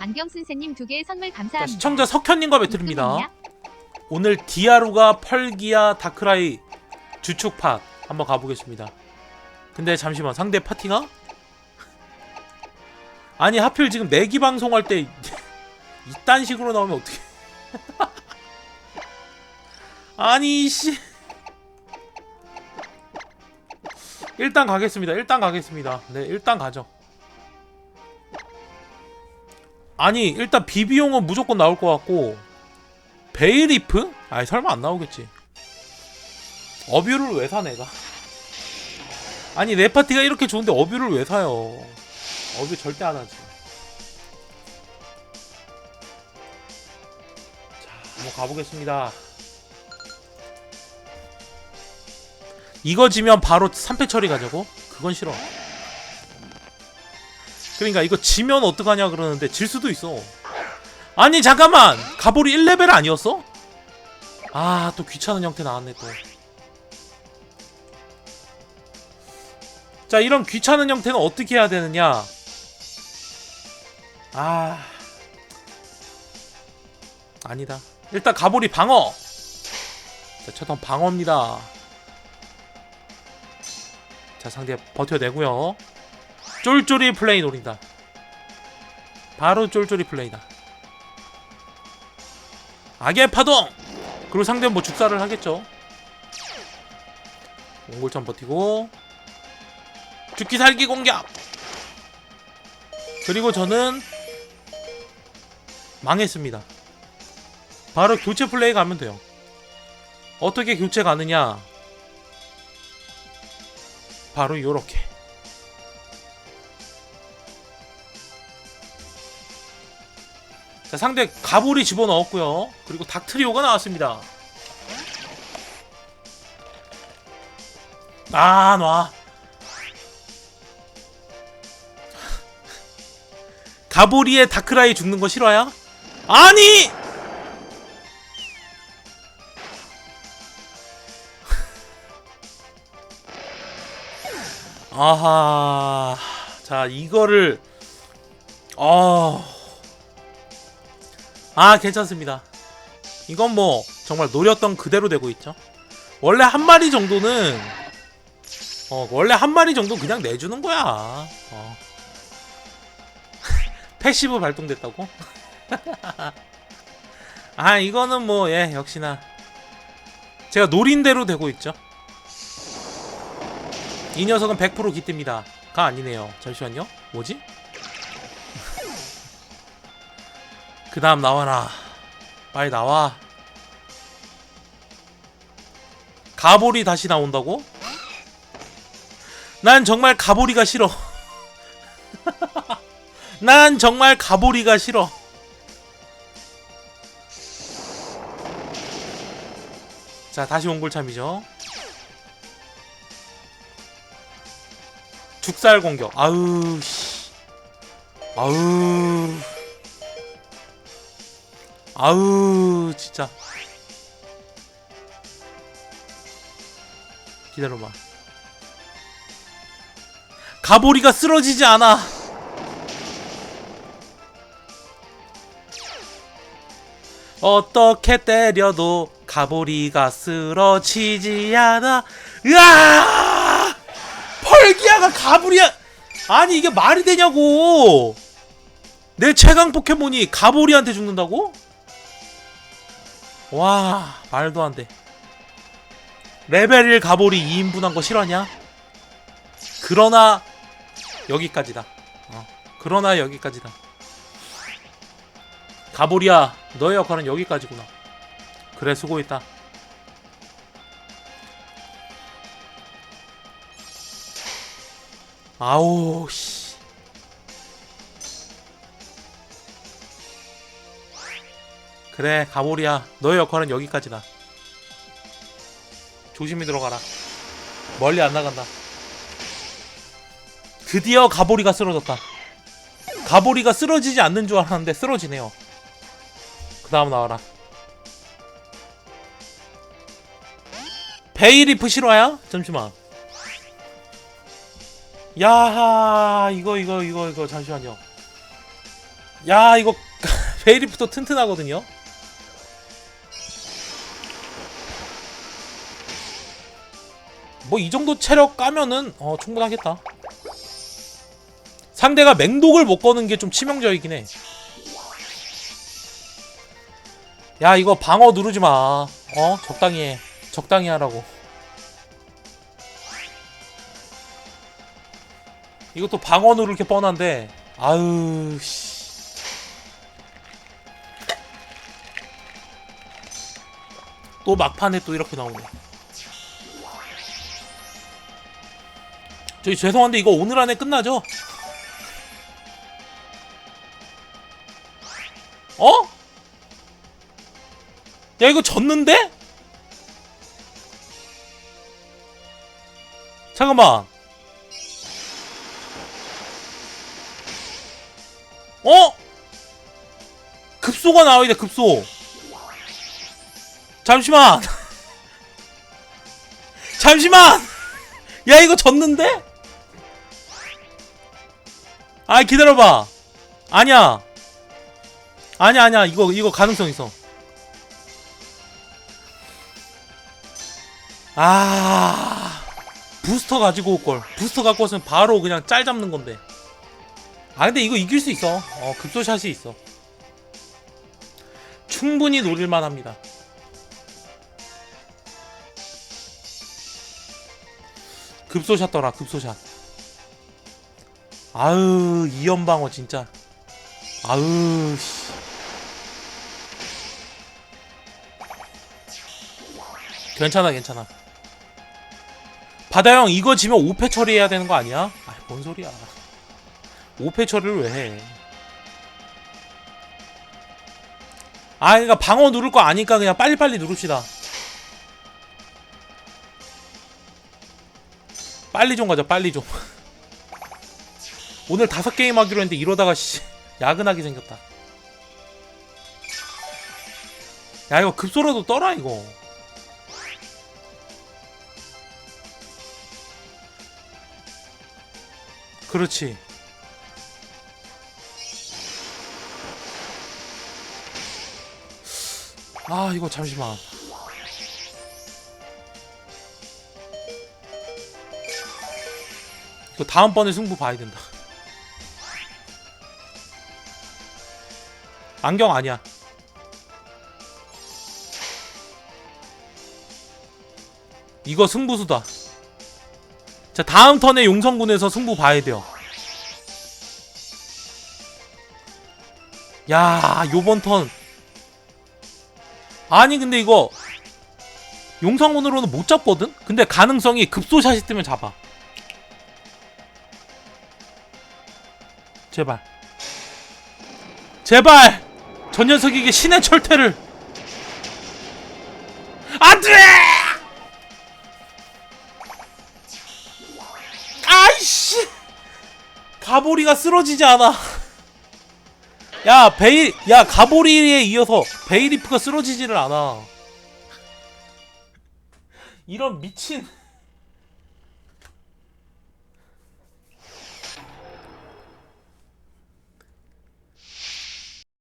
안경 선생님 두 개의 선물 자, 감사합니다. 시청자 석현님과 배틀입니다. 오늘 디아루가 펄기아 다크라이 주축팟 한번 가보겠습니다. 근데 잠시만 상대 파티가? 아니 하필 지금 내기 방송할 때 이딴 식으로 나오면 어떻게? 아니 씨. 일단 가겠습니다. 일단 가겠습니다. 네, 일단 가죠. 아니 일단 비비용은 무조건 나올 것 같고 베이리프? 아이 설마 안 나오겠지. 어뷰를 왜 사 내가? 아니 내 파티가 이렇게 좋은데 어뷰를 왜 사요? 어뷰 절대 안 하지. 자, 한번 가보겠습니다. 이거 지면 바로 3패 처리 가자고? 그건 싫어. 그러니까 이거 지면 어떡하냐 그러는데 질 수도 있어. 아니 잠깐만 가볼이 1레벨 아니었어? 아 또 귀찮은 형태 나왔네 또. 자 이런 귀찮은 형태는 어떻게 해야 되느냐? 아 아니다. 일단 가볼이 방어. 자 첫턴 방어입니다. 자 상대 버텨내고요. 쫄쫄이 플레이 노린다. 바로 쫄쫄이 플레이다. 악의 파동! 그리고 상대는 뭐 죽사를 하겠죠. 몽골천 버티고 죽기 살기 공격! 그리고 저는 망했습니다. 바로 교체 플레이 가면 돼요. 어떻게 교체 가느냐? 바로 요렇게. 자, 상대 가볼이 집어넣었고요. 그리고 닥트리오가 나왔습니다. 아, 놔. 가보리의 다크라이 죽는 거 싫어요? 아니! 아하. 자, 이거를 아. 아, 괜찮습니다. 이건 뭐 정말 노렸던 그대로 되고 있죠. 원래 한 마리 정도는 어, 원래 한 마리 정도 그냥 내주는 거야. 어. 패시브 발동됐다고? 아, 이거는 뭐 예, 역시나 제가 노린 대로 되고 있죠. 이 녀석은 100% 기띠입니다. 가 아니네요. 잠시만요. 뭐지? 그 다음 나와라. 빨리 나와. 가볼이 다시 나온다고? 난 정말 가보리가 싫어. 난 정말 가보리가 싫어. 자, 다시 옹골참이죠. 죽살 공격. 아우, 씨. 아우. 아우, 진짜. 기다려봐. 가보리가 쓰러지지 않아. 어떻게 때려도 가보리가 쓰러지지 않아. 으아! 펄기아가 가보리야. 아니 이게 말이 되냐고. 내 최강 포켓몬이 가보리한테 죽는다고? 와 말도 안 돼. 레벨 1 가보리 2인분 한 거 싫어하냐? 그러나 여기까지다. 어. 그러나 여기까지다. 가보리야, 너의 역할은 여기까지구나. 그래, 수고했다. 아우, 씨. 그래, 가보리야, 너의 역할은 여기까지다. 조심히 들어가라. 멀리 안 나간다. 드디어 가보리가 쓰러졌다. 가보리가 쓰러지지 않는 줄 알았는데 쓰러지네요. 그 다음 나와라. 베이리프 실화야? 잠시만. 야 이거 이거 이거 이거 잠시만요. 야 이거 베이리프도 튼튼하거든요 뭐 이 정도 체력 까면은 어 충분하겠다 상대가 맹독을 못 거는 게 좀 치명적이긴 해. 야, 이거 방어 누르지 마. 어? 적당히 해. 적당히 하라고. 이것도 방어 누를 게 뻔한데. 아유, 씨. 또 막판에 또 이렇게 나오네. 저기 죄송한데 이거 오늘 안에 끝나죠? 어? 야 이거 졌는데? 잠깐만 어? 급소가 나와야 돼 급소 잠시만 잠시만 야 이거 졌는데? 아 기다려봐. 아니야. 아니야 아니야. 이거 이거 가능성 있어. 아. 부스터 가지고 올걸. 부스터 갖고 왔으면 바로 그냥 짤 잡는 건데. 아 근데 이거 이길 수 있어. 어 급소샷이 있어. 충분히 노릴만 합니다. 급소샷 떠라 급소샷 아유 이연방어 진짜 아유 씨. 괜찮아 괜찮아 바다형 이거 지면 5패 처리해야 되는 거 아니야? 아뭔 소리야 5패 처리를 왜 해? 아 그니까 방어 누를 거 아니까 그냥 빨리빨리 누릅시다 빨리 좀 가자 빨리 좀 오늘 다섯 게임 하기로 했는데 이러다가 씨 야근하게 생겼다. 야 이거 급소라도 떠라 이거. 그렇지. 아 이거 잠시만. 이거 다음번에 승부 봐야 된다 안경 아니야. 이거 승부수다. 자 다음 턴에 용성군에서 승부 봐야 돼요. 야 요번 턴. 아니 근데 이거 용성군으로는 못 잡거든? 근데 가능성이 급소샷이 뜨면 잡아. 제발. 제발 저 녀석에게 신의 철퇴를. 안돼! 아이씨! 가보리가 쓰러지지 않아. 야 베일 야 가보리에 이어서 베이리프가 쓰러지지를 않아. 이런 미친